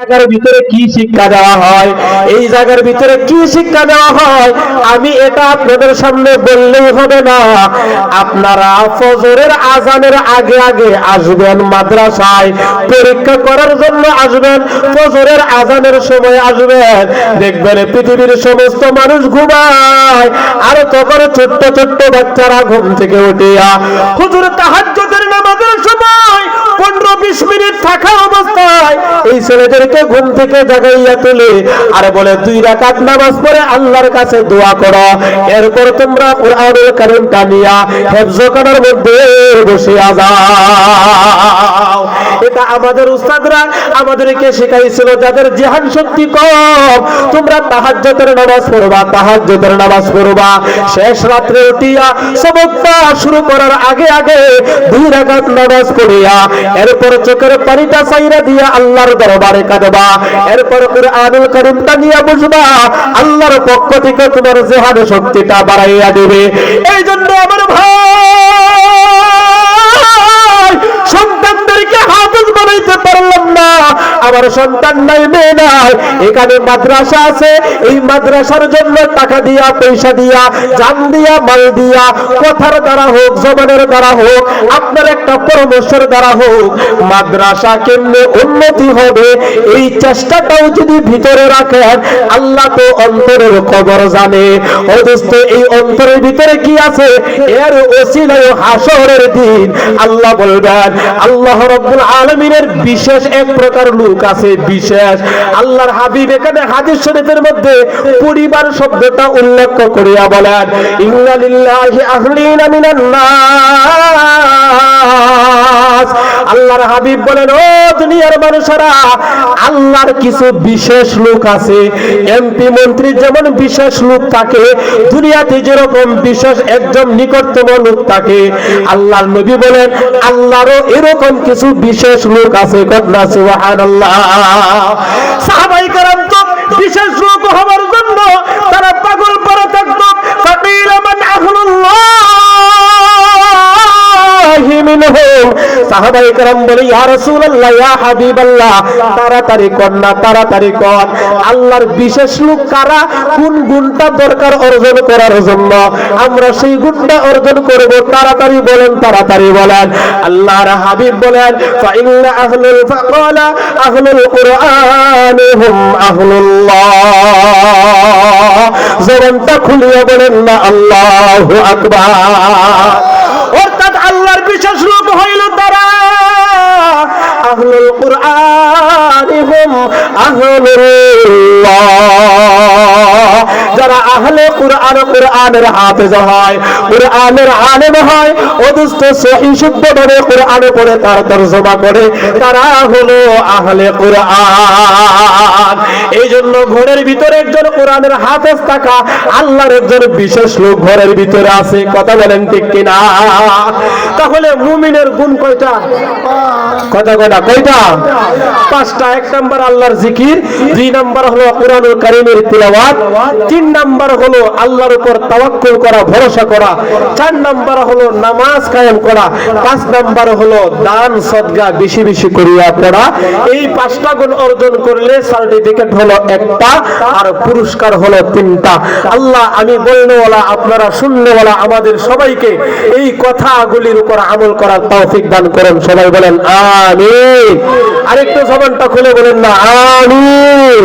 জায়গার ভিতরে কি শিক্ষা দেওয়া হয়? এই জায়গার ভিতরে কি শিক্ষা দেওয়া হয়? আমি এটা আপনাদের সামনে বললেই হবে না। আপনারা ফজরের আজানের আগে আগে আসবেন মাদ্রাসায়। পরীক্ষা করার জন্য আসবেন, ফজরের আজানের সময় আসবেন। দেখবেন পৃথিবীর সমস্ত মানুষ ঘুমায়, আর তখন ছোট্ট ছোট্ট বাচ্চারা ঘুম থেকে উঠিয়া, হুজুর সময় বিশ মিনিট থাকা অবস্থায় এই ছেলেদেরকে ঘুম থেকে জাগাইয়া তুলে আর বলে, দুই রাকাত নামাজ পড়ে আল্লাহর কাছে দোয়া করো। এরপর তোমরা কোরআনুল কারিম টানিয়া হেফজ করার মধ্যে বসে যাও। এটা আমাদের উস্তাদরা আমাদেরকে শেখাইছিল, যাদের জেহান শক্তি কম, তোমরা তাহাজ্জুদের নামাজ পড়বা, তাহাজ্জুদের নামাজ পড়বা। শেষ রাত্রে উঠিয়া সবকটা শুরু করার আগে আগে দুই রাকাত নামাজ পড়িয়া, এরপর চোখের পানিটা চাইরা দিয়া আল্লাহর দরবারে কাঁদবা, এরপর কুরআনুল কারীমটা নিয়ে বুঝবা, আল্লাহর পক্ষ থেকে তোমার জেহান শক্তিটা বাড়াইয়া দেবে। এই জন্য আমার ভাই আমার সন্তান নাই মেয়ে নাই এখানে মাদ্রাসা আছে, এই মাদ্রাসার জন্য টাকা দিয়া, পয়সা দিয়া, জান দিয়া, মাল দিয়া, কথার দ্বারা হোক, জবানের দ্বারা হোক, আপনার একটা পরামর্শের দ্বারা হোক, মাদ্রাসা কেমনে উন্নতি হবে, এই চেষ্টাটাও যদি ভিতরে রাখেন, আল্লাহ তো অন্তরের খবর জানে। অথচ এই অন্তরের ভিতরে কি আছে? এর ওসিলায় হাসরের দিন। আল্লাহ বলবেন, আল্লাহ রব্বুল আলমিনের বিশেষ এক প্রকার লোক আছে বিশেষ। আল্লাহর হাবিব এখানে হাদিস শরীফের মধ্যে পরিবার শব্দটা উল্লেখ করিয়া বলেন ইন্না লিল্লাহি আহলিনা মিনান নাস। আল্লাহর হাবিব বলেন, ও দুনিয়ার মানুষেরা, আল্লাহর কিছু বিশেষ লোক আছে। এমপি মন্ত্রী যেমন বিশেষ লোক থাকে, দুনিয়াতে যেরকম বিশেষ একজন নিকটতম লোক থাকে। আল্লাহর নবী বলেন, আল্লাহরও এরকম কিছু বিশেষ লোক আছে কন্যা সুবহানাল্লাহ। সাহাবাই কারাম তো বিশেষ লোক হওয়ার জন্য তারা পাগল পরে থাকতো। ফাকিলা মান আহলুল্লাহি তাড়াতাড়ি কর না, তাড়াতাড়ি কর। আল্লাহর বিশেষ লোক কারা? কোন গুণটা দরকার অর্জন করার জন্য? আমরা সেই গুণটা অর্জন করব। তাড়াতাড়ি বলেন তাড়াতাড়ি বলেন। আল্লাহর হাবিব বলেন খুলিয়ে বলেন, না, আল্লাহ আকবা হুম আহলুল্লাহ যারা আহলে কুরআন কুরআনের হাফেজ হয়, কুরআনের আলেম হয় অদুষ্ট সহি শুদ্ধভাবে কুরআনে পড়ে, তার তরজমা করে, তারা হলো আহলে কুরআন। এই জন্য ঘরের ভিতরে একজন কোরআনের হাফেজ থাকা, আল্লাহর একজন বিশেষ লোক ঘরের ভিতরে আছে, কথা বলেন ঠিক কিনা? তাহলে মুমিনের গুণ কয়টা? কথা কয়টা? কয়টা? পাঁচটা। এক নাম্বার আল্লাহর জিকির, দুই নাম্বার হলো কোরআনুল কারীমের তিলাওয়াত, তিন নাম্বার হলো আল্লাহর উপর তাওয়াক্কুল করা, ভরসা করা। চার নাম্বার হলো নামাজ কায়েম করা। পাঁচ নাম্বার হলো দান, সদগা বেশি বেশি করিয়া পড়া। এই পাঁচটা গুণ অর্জন করলে সার্টিফিকেট হলো একটা আর পুরস্কার হলো তিনটা। আল্লাহ, আমি বলনেওয়ালা, আপনারা শুননেওয়ালা, আমাদের সবাইকে এই কথাগুলির উপর আমল করার তৌফিক দান করেন। সবাই বলেন, আমিন। আরেকটু জবানটা খুলে বলেন না, আমিন।